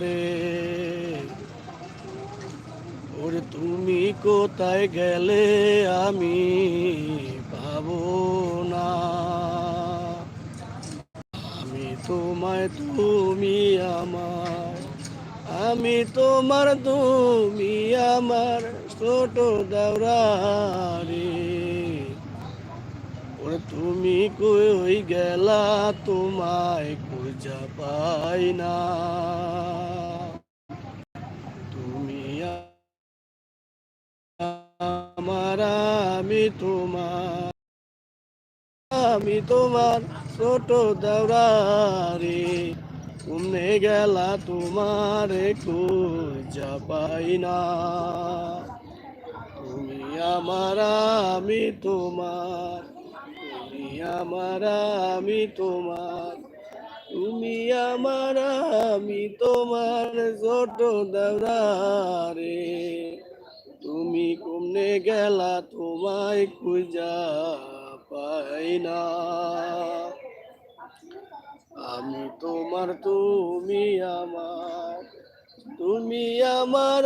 রে ওরে তুমি কোথায় গেলে আমি পাবো না? আমি তোমায়, তুমি আমার। আমি তোমার, তুমি আমার ছোট দেওরারে। ওরে তুমি কই গেলা, তোমায় খুঁজা পাই না। আমি তোমার আমি তোমার ছোট দেওরারে তুমি গেলা তোমার খুঁজা পাই না। তুমি আমার, আমি তোমার, তুমি আমার, আমি তোমার। তুমি আমার, আমি তোমার ছোট দেওরারে তুমি কমনে গেলা, তোমায় খুঁজা পাই না। আমি তোমার, তুমি আমার তুমি আমার,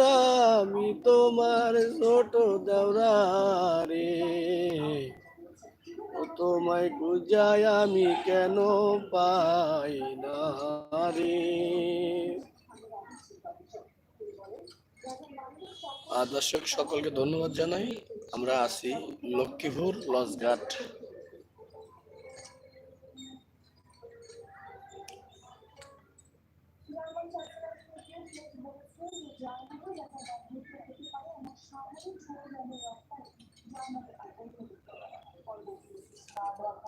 আমি তোমার ছোট দেওরারে। ও তোমায় খুঁজায় আমি কেন পাই না রে? দর্শক সকলকে ধন্যবাদ জানাই। আমরা আছি লক্ষ্মীপুর লজঘাট